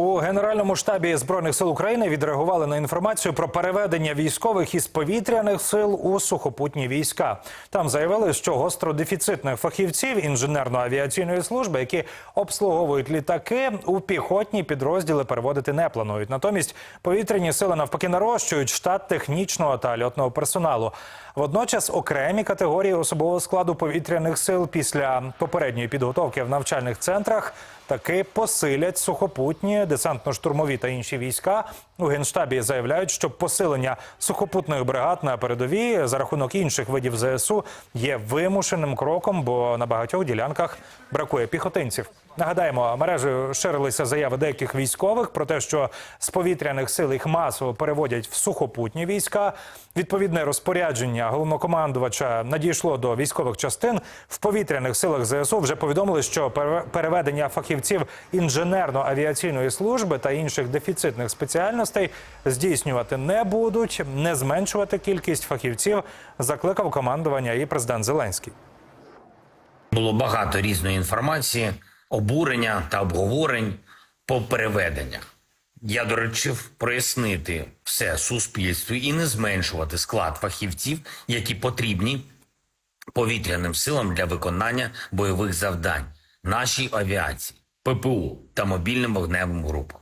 У Генеральному штабі збройних сил України відреагували на інформацію про переведення військових із повітряних сил у сухопутні війська. Там заявили, що гостро дефіцитних фахівців інженерно-авіаційної служби, які обслуговують літаки, у піхотні підрозділи переводити не планують. Натомість повітряні сили навпаки нарощують штат технічного та льотного персоналу. Водночас окремі категорії особового складу повітряних сил після попередньої підготовки в навчальних центрах таки посилять сухопутні, десантно-штурмові та інші війська. У генштабі заявляють, що посилення сухопутних бригад на передовій за рахунок інших видів ЗСУ є вимушеним кроком, бо на багатьох ділянках бракує піхотинців. Нагадаємо, мережею ширилися заяви деяких військових про те, що з повітряних сил їх масово переводять в сухопутні війська. Відповідне розпорядження головнокомандувача надійшло до військових частин. В повітряних силах ЗСУ вже повідомили, що пере- переведення фахівців інженерно-авіаційної служби та інших дефіцитних спеціальностей здійснювати не будуть, не зменшувати кількість фахівців. Закликав командування і президент Зеленський. Було багато різної інформації, обурення та обговорень по переведеннях. Я доручив прояснити все суспільству і не зменшувати склад фахівців, які потрібні повітряним силам для виконання бойових завдань, нашій авіації, ППУ та мобільним вогневим групам.